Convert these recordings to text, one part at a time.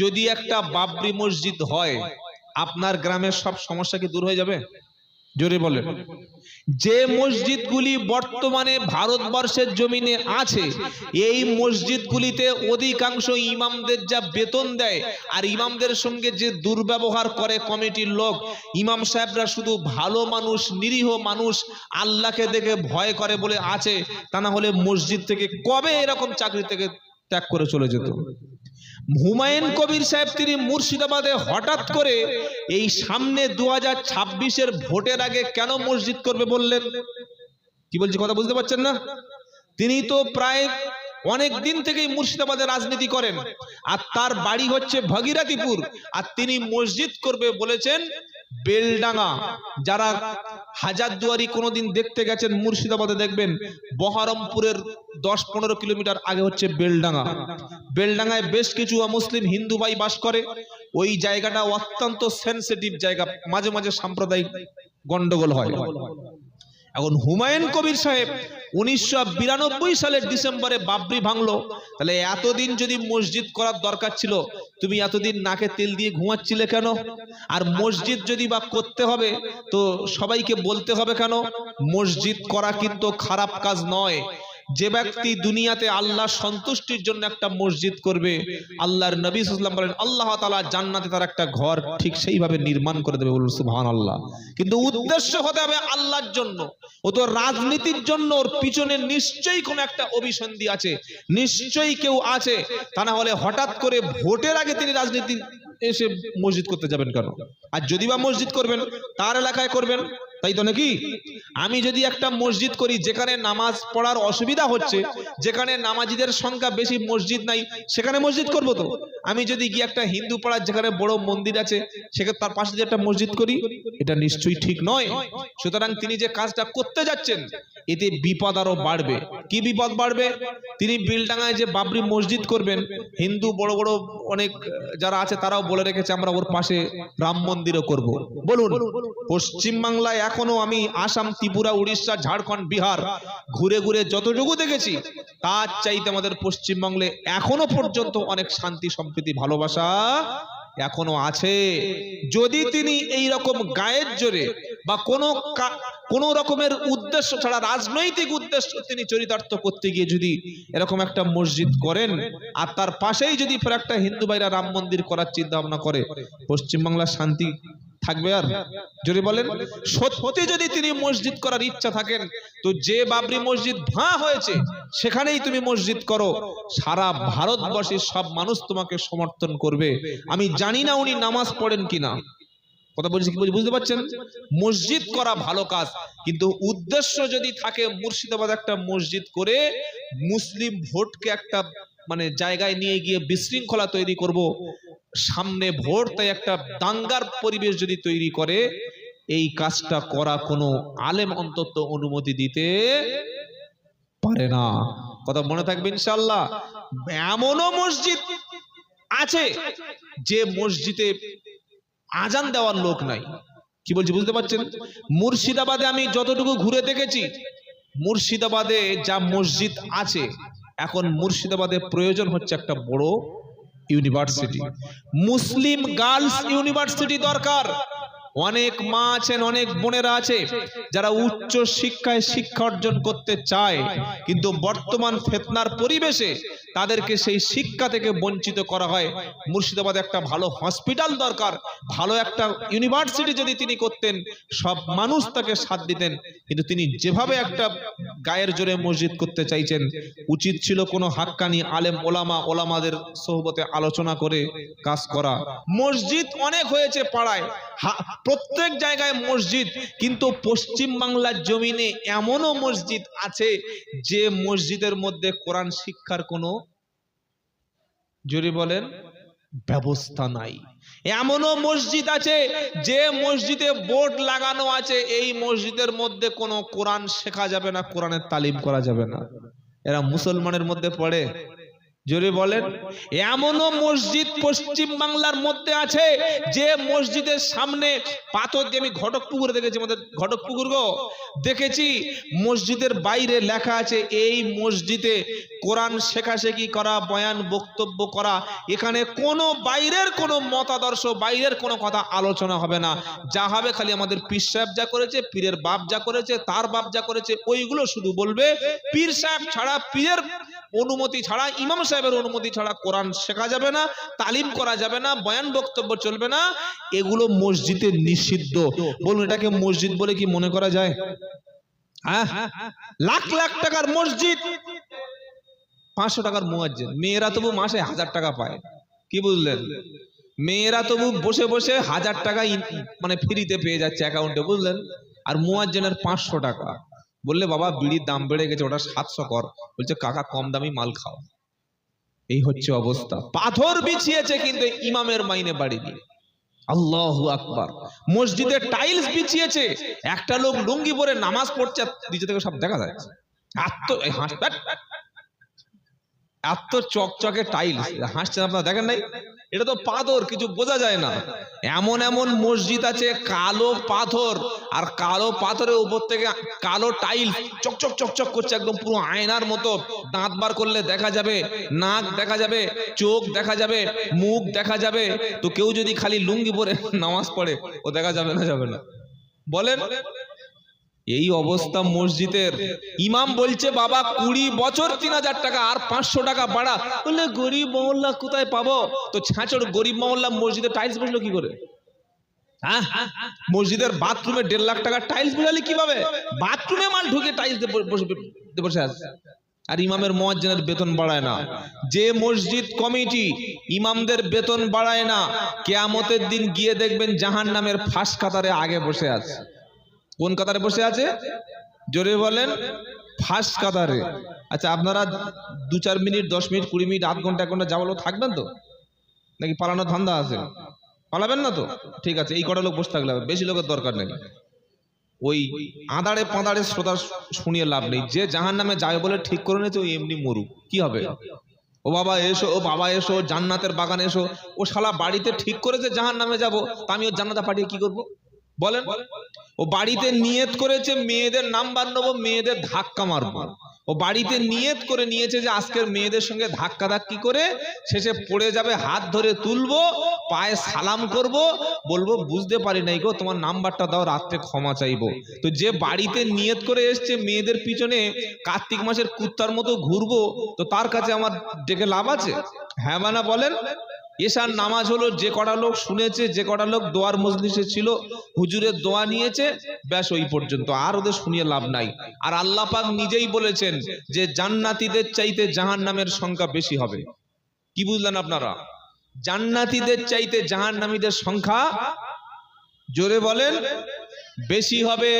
যদি একটা বাবরি মসজিদ হয়, আপনার গ্রামের সব সমস্যা কি দূর হয়ে যাবে? জোরে বলেন। যে মসজিদগুলি বর্তমানে ভারতবর্ষের জমিনে আছে, এই মসজিদগুলিতে অধিকাংশ ইমামদের যা বেতন দেয় আর ইমামদের সঙ্গে যে দুর্ব্যবহার করে কমিটির লোক, ইমাম সাহেবরা শুধু ভালো মানুষ, নিরীহ মানুষ, আল্লাহকে দেখে ভয় করে বলে আছে, তা না হলে মসজিদ থেকে কবে এরকম চাকরি থেকে ত্যাগ করে চলে যেত? হুমায়ুন কবির সাহেব তিনি মুর্শিদাবাদে হঠাৎ করে এই সামনে দু হাজার ছাব্বিশের ভোটের আগে কেন মসজিদ করবে বললেন? কি বলছি, কথা বুঝতে পারছেন না? তিনি তো প্রায় অনেক দিন থেকেই মুর্শিদাবাদে রাজনীতি করেন। আর তার বাড়ি হচ্ছে ভগীরাতিপুর আর তিনি মসজিদ করবে বলেছেন বেলডাঙ্গা। যারা হাজারদুয়ারি কোনোদিন দেখতে গেছেন মুর্শিদাবাদে দেখবেন, বহরমপুরের দশ পনেরো কিলোমিটার আগে হচ্ছে বেলডাঙ্গা। বেলডাঙ্গায় বেশ কিছু মুসলিম হিন্দু ভাই বাস করে। ওই জায়গাটা অত্যন্ত সেন্সিটিভ জায়গা। মাঝে মাঝে সাম্প্রদায়িক গন্ডগোল হয়। এখন হুমায়ুন কবির সাহেব উনিশশো বিরানব্বই সালের ডিসেম্বরে বাবরি ভাঙলো। তাহলে এতদিন যদি মসজিদ করার দরকার ছিল, তুমি এতদিন নাকে তেল দিয়ে ঘুমাচ্ছিলে কেন? আর মসজিদ যদি বা করতে হবে, তো সবাইকে বলতে হবে কেন? মসজিদ করা কিন্তু খারাপ কাজ নয়। যে ব্যক্তি দুনিয়াতে আল্লাহ সন্তুষ্টির জন্য একটা মসজিদ করবে, আল্লাহর নবী সাল্লাম বলেন, আল্লাহ তালা জান্নাতে তার একটা ঘর ঠিক সেইভাবে নির্মাণ করে দেবে বলুন, সুবহানাল্লাহ। কিন্তু উদ্দেশ্য হতে হবে আল্লাহর জন্য। ও তো রাজনীতির জন্য ওর পিছনে নিশ্চয়ই কোনো একটা অভিসন্ধি আছে, নিশ্চয়ই কেউ আছে, তা না হলে হঠাৎ করে ভোটের আগে তিনি রাজনীতি এসে মসজিদ করতে যাবেন কেন? আর যদি বা মসজিদ করবেন, তার এলাকায় করবেন তাই তো নাকি? আমি যদি একটা মসজিদ করি, যেখানে নামাজ পড়ার অসুবিধা হচ্ছে, যেখানে নামাজিদের সংখ্যা বেশি, মসজিদ নাই, সেখানে মসজিদ করব তো? আমি যদি গিয়ে একটা হিন্দু পাড়ার যেখানে বড় মন্দির আছে, সেখানে তার পাশে যে একটা মসজিদ করি, এটা নিশ্চয়ই ঠিক নয়। সুতরাং তিনি যে কাজটা করতে যাচ্ছেন এতে বিপদ আরও বাড়বে। কি বিপদ বাড়বে? তিনি বিলডাঙ্গায় যে বাবরি মসজিদ করবেন, হিন্দু বড় বড় অনেক, যারা আছে তারাও বলে রেখেছে, আমরা ওর পাশে রাম মন্দিরও করব। বলুন পশ্চিমবাংলায় এখনও আমি আসাম, ত্রিপুরা, উড়িষ্যা, ঝাড়খণ্ড, বিহার ঘুরে ঘুরে যতটুকু দেখেছি, তার চাইতে আমাদের পশ্চিমবঙ্গে এখনও পর্যন্ত অনেক শান্তি, সম্প্রীতি, ভালোবাসা এখনও আছে। যদি তিনি এই রকম গায়ের জোরে বা কোনো কোনো রকমের উদ্দেশ্য ছাড়া, রাজনৈতিক উদ্দেশ্য তিনি চরিতার্থ করতে গিয়ে যদি এরকম একটা মসজিদ করেন, আর তার পাশেই যদি ফের একটা হিন্দু ভাইরা রাম মন্দির করার চিন্তা ভাবনা করে, পশ্চিমবাংলার শান্তি থাকবে আর? যদি বলেন, সত্যি যদি তিনি মসজিদ করার ইচ্ছা থাকেন, তো যে বাবরি মসজিদ ভাঁ হয়েছে, সেখানেই তুমি মসজিদ করো। সারা ভারতবর্ষের সব মানুষ তোমাকে সমর্থন করবে। আমি জানি না উনি নামাজ পড়েন কিনা। কথা বলছি কি বুঝতে পারছেন? মসজিদ করা ভালো কাজ, কিন্তু উদ্দেশ্য যদি থাকে মুর্শিদাবাদ একটা মসজিদ করে মুসলিম ভোটকে একটা মানে জায়গায় নিয়ে গিয়ে বিশৃঙ্খলা তৈরি করব, সামনে ভোট, তাই একটা দাঙ্গার পরিবেশ যদি তৈরি করে, এই কাজটা করা কোনো আলেম অন্তত অনুমতি দিতে পারে না। কথা মনে থাকবে ইনশাল্লাহ এমনও মসজিদ আছে যে মসজিদে আজান দেওয়ার লোক নাই। কি বলছি, বুঝতে পারছেন? মুর্শিদাবাদে আমি যতটুকু ঘুরে দেখেছি, মুর্শিদাবাদে যা মসজিদ আছে, এখন মুর্শিদাবাদে প্রয়োজন হচ্ছে একটা বড় ইউনিভার্সিটি। মুসলিম গার্লস ইউনিভার্সিটি দরকার। অনেক মা আছেন, অনেক বোনেরা আছে, যারা উচ্চ শিক্ষায় শিক্ষা অর্জন করতে চায়, কিন্তু বর্তমান ফেতনার পরিবেশে তাদেরকে সেই শিক্ষা থেকে বঞ্চিত করা হয়। মুর্শিদাবাদে একটা ভালো হসপিটাল দরকার, ভালো একটা ইউনিভার্সিটি যদি তিনি করতেন, সব মানুষ তাকে সাথ দিতেন। কিন্তু তিনি যেভাবে একটা গায়ের জোরে মসজিদ করতে চাইছেন, উচিত ছিল কোনো হাক্কানি আলেম, ওলামা, ওলামাদের সোহবতে আলোচনা করে কাজ করা। মসজিদ অনেক হয়েছে পাড়ায় প্রত্যেক জায়গায় মসজিদ, কিন্তু পশ্চিম বাংলার জমিনে এমনও মসজিদ আছে যে মসজিদের মধ্যে কোরআন শিক্ষার কোনো জোরে বলেন, ব্যবস্থা নাই। এমনও মসজিদ আছে, যে মসজিদে বোর্ড লাগানো আছে, এই মসজিদের মধ্যে কোনো কোরআন শেখা যাবে না, কোরআনের তালিম করা যাবে না। এরা মুসলমানের মধ্যে পড়ে। জোরে বলেন, এমনও মসজিদ পশ্চিম বাংলার মধ্যে আছে যে মসজিদের সামনে পাথর দিয়ে আমি ঘটক পুকুরে দেখেছি, আমাদের ঘটক পুকুর গো। দেখেছি মসজিদের বাইরে লেখা আছে, এই মসজিদে কোরআন শেখাশেখি করা, বয়ান বক্তব্য করা, এখানে কোনো বাইরের কোনো মতাদর্শ, বাইরের কোনো কথা আলোচনা হবে না। যা হবে খালি আমাদের পীর সাহেব যা করেছে, পীরের বাপ যা করেছে, তার বাপ যা করেছে, ওইগুলো শুধু বলবে, পীর সাহেব ছাড়া পীরের অনুমতি ছাড়া, ইমাম সাহেবের অনুমতি ছাড়া কোরআন শেখা যাবে না, তালিম করা যাবে না, বয়ান বক্তব্য চলবে না, এগুলো মসজিদে নিষিদ্ধ। বলুন, এটাকে মসজিদ বলে কি মনে করা যায়? হ্যাঁ? লাখ লাখ টাকার মসজিদ। পাঁচশো টাকার মুয়াজ্জিন। মেয়েরা তবু মাসে হাজার টাকা পায়। কি বুঝলেন? মেয়েরা তবু বসে বসে হাজার টাকা মানে ফ্রিতে পেয়ে যাচ্ছে অ্যাকাউন্টে বুঝলেন? আর মুয়াজ্জিনের পাঁচশো টাকা। বললে বাবা বিড়ির দাম বেড়ে গেছে ওটা সাতশো কর। বলছে কাকা কম দামি মাল খাও। এই হচ্ছে অবস্থা। পাথর বিছিয়েছে কিন্তু ইমামের মাইনে বাড়িনি। আল্লাহ আকবার। মসজিদে টাইলস বিছিয়েছে একটা লোক লুঙ্গি পরে নামাজ পড়ছে নিচে থেকে সব দেখা যাচ্ছে। এত এই হাঁস ব্যাট, ব্যাট। এত চকচকে টাইলস হাসছেন আপনারা, দেখেন নাই? এটা তো পাথর, কিছু বোঝা যায় না। এমন এমন মসজিদ আছে, কালো পাথর, আর কালো পাথরের উপর থেকে কালো টাইল চকচক চকচক করছে, একদম পুরো আয়নার মতো। দাঁত বার করলে দেখা যাবে, নাক দেখা যাবে, চোখ দেখা যাবে, মুখ দেখা যাবে। তো কেউ যদি খালি লুঙ্গি পরে নামাজ পড়ে, ও দেখা যাবে না যাবে না। বলেন? এই অবস্থা মসজিদের। ইমাম বলছে, বাবা, কুড়ি বছর তিন হাজার টাকা, আর পাঁচশো টাকা বাড়া। বললে, গরিব মহল্লা কোথায় পাবো? তো ছাঁচড় গরিব মহল্লা মসজিদে টাইলস বসল কি করে? হ্যাঁ? মসজিদের বাথরুমে দেড় লাখ টাকা টাইলস বসালে কীভাবে? বাথরুমে মাল ঢুকে টাইলস বসে আছে। আর ইমামের মোয়াজ্জেনের বেতন বাড়ায় না। যে মসজিদ কমিটি ইমামদের বেতন বাড়ায় না, কেয়ামতের দিন গিয়ে দেখবেন জাহান নামের ফাঁস কাতারে আগে বসে আছে। কোন কাতারে বসে আছে? জোরে বলেন, ফার্স্ট কাতারে। আচ্ছা আপনারা দু চার মিনিট, দশ মিনিট, কুড়ি মিনিট, আধ ঘণ্টা, এক ঘণ্টা যাওয়ালো থাকবেন তো? নাকি পালানোর ধান্দা আছে? পালাবেন না তো? ঠিক আছে, এই কটা লোক বসে থাকলে বেশি লোকের দরকার নেই। ওই আদাড়ে পাদাড়ে শ্রোতা শুনিয়ে লাভ নেই। যে জাহান নামে যাবে বলে ঠিক করে নিয়েছে ওই এমনি মরুক। কি হবে? ও বাবা এসো, ও বাবা এসো, জান্নাতের বাগান এসো। ও শালা বাড়িতে ঠিক করেছে, জাহান নামে যাব। তা আমি ওর জান্নাতে পাঠিয়ে কি করব? বলেন। ও বাড়িতে নিয়ত করেছে মেয়েদের নাম্বার নেব মেয়েদের ধাক্কা মারবো। ও বাড়িতে নিয়ত করে নিয়েছে যে আজকের মেয়েদের সঙ্গে ধাক্কা ধাক্কি করে শেষে পড়ে যাবে হাত ধরে তুলবো পায়ে সালাম করব বলব বুঝতে পারি নাই গো তোমার নাম্বারটা দাও রাত্রে ক্ষমা চাইব। তো যে বাড়িতে নিয়ত করে এসছে মেয়েদের পিছনে কার্তিক মাসের কুত্তার মতো ঘুরবো তো তার কাছে আমার ডেকে লাভ আছে? হ্যাঁ বানা বলেন? এশার নামাজ হলো যে কটা লোক শুনেছে, যে কটা লোক দোয়ার মজলিসে ছিল, হুজুরের দোয়া নিয়েছে, ব্যাস ওই পর্যন্ত। আর ওদের শুনিয়ে লাভ নাই। আর আল্লাহ পাক নিজেই বলেছেন যে জান্নাতীদের চাইতে জাহান নামের সংখ্যা বেশি হবে। কি বুঝলেন আপনারা? জান্নাতীদের চাইতে জাহান্নামীদের সংখ্যা, জোরে বলেন, বেশি হবে।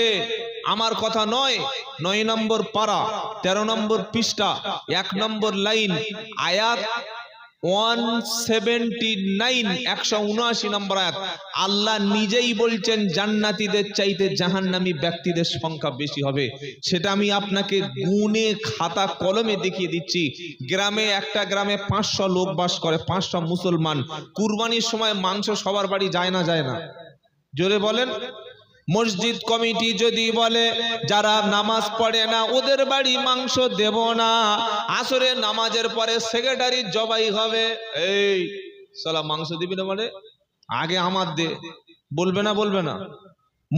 আমার কথা নয় নয় নম্বর পারা তেরো নম্বর পৃষ্ঠা, এক নম্বর লাইন, আয়াত ওয়ান নাইন, একশো উনআশি নম্বর আল্লাহ নিজেই বলছেন, জান্নাতীদের চাইতে ব্যক্তিদের সংখ্যা বেশি হবে। সেটা আমি আপনাকে খাতা কলমে দেখিয়ে দিচ্ছি। গ্রামে, একটা গ্রামে পাঁচশো লোক বাস করে, পাঁচশো মুসলমান। কুরবানির সময় মাংস সবার বাড়ি যায় না যায় না। জোরে বলেন। মসজিদ কমিটি যদি বলে, যারা নামাজ পড়ে না, ওদের বাড়ি মাংস দেব না। আসরে নামাজের পরে সেক্রেটারি জবাই হবে। এই সালা মাংস দিবি না মানে আগে আমার দে। বলবে না বলবে না।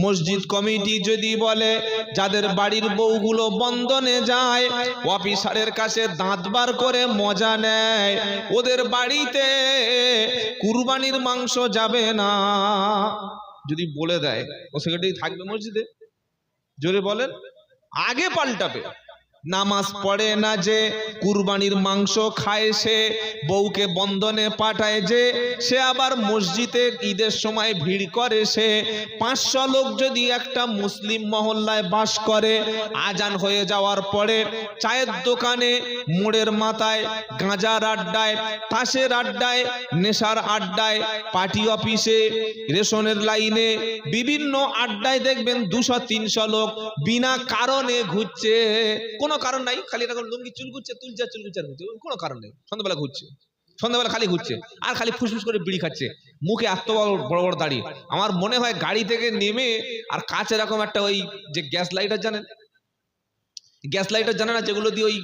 মসজিদ কমিটি যদি বলে, যাদের বাড়ির বউগুলো বন্ধনে যায়, অফিসারের কাছে দাঁত বার করে মজা নেয়, ওদের বাড়িতে কুরবানির মাংস যাবে না। যদি বলে দেয় ও সেক্রেটারি থাকবে মসজিদে। জোরে বলেন আগে পাল্টাবে। নামাজ পড়ে না যে, কুরবানির মাংস খায় সে, বউকে বন্ধনে পাঠায় যে, সে আবার মসজিদে ঈদের সময় ভিড় করে সে। পাঁচশো লোক যদি একটা মুসলিম মহল্লায় বাস করে, আজান হয়ে যাওয়ার পরে চায়ের দোকানে, মোড়ের মাথায়, গাঁজার আড্ডায়, তাসের আড্ডায়, নেশার আড্ডায়, পার্টি অফিসে, রেশনের লাইনে, বিভিন্ন আড্ডায় দেখবেন দুশো তিনশো লোক বিনা কারণে ঘুরছে। কোনো কারণ নাই, খালি এরকম লুঙ্গি চুল ঘুরছে তুলছে চুল ঘুরছে আর ঘুরছে কোনো কারণ নেই। সন্ধ্যাবেলা ঘুরছে। সন্ধ্যাবেলা খালি ঘুরছে। আর খালি ফুসফুস করে বিড়ি খাচ্ছে। মুখে এত বড় বড় বড় দাড়ি। আমার মনে হয় গাড়ি থেকে নেমে আর কাছে এরকম একটা ওই যে গ্যাস লাইটার জানেন? গ্যাস লাইটার জানে না যেগুলো দিয়ে ওই